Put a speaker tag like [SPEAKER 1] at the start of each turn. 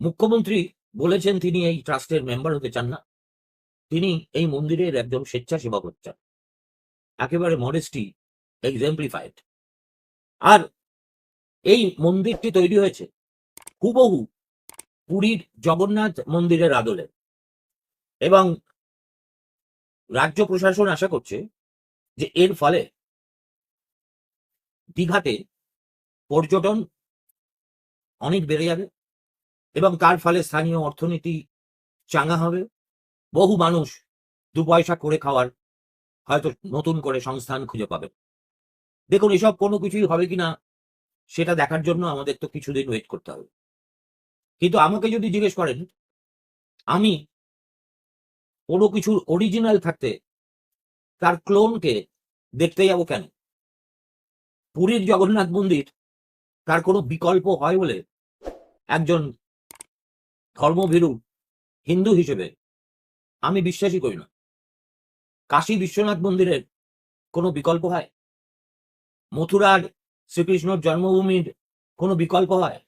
[SPEAKER 1] মুখ্যমন্ত্রী বলেছেন তিনি এই ট্রাস্টের মেম্বার হতে চান না। তিনি এই মন্দিরের একজন স্বেচ্ছাসেবক হচ্ছেন একেবারে মডেস্টি এক্সাম্পলিফাইড আর এই মন্দিরটি তৈরি হয়েছে হুবহু পুরীর জগন্নাথ মন্দিরের আদলে। এবং রাজ্য প্রশাসন আশা করছে যে এর ফলে দীঘাতে পর্যটন অনেক বেড়ে যাবে। এবং তার ফলে স্থানীয় অর্থনীতি চাঙ্গা হবে। বহু মানুষ দু পয়সা করে খাওয়ার হয়তো নতুন করে সংস্থান খুঁজে পাবে। দেখুন, এসব কোনো কিছুই হবে কিনা সেটা দেখার জন্য আমাদের তো কিছুদিন ওয়েট করতে হবে। কিন্তু আমাকে যদি জিজ্ঞেস করেন, আমি কোনো কিছুর অরিজিনাল থাকতে তার ক্লোনকে দেখতে যাব কেন? পুরীর জগন্নাথ মন্দির তার কোনো বিকল্প হয় বলে একজন ধর্মভীরু, হিন্দু হিসেবে আমি বিশ্বাসই করি না। কাশী বিশ্বনাথ মন্দিরের কোনো বিকল্প হয়? মথুরার শ্রীকৃষ্ণর জন্মভূমির কোনো বিকল্প হয়?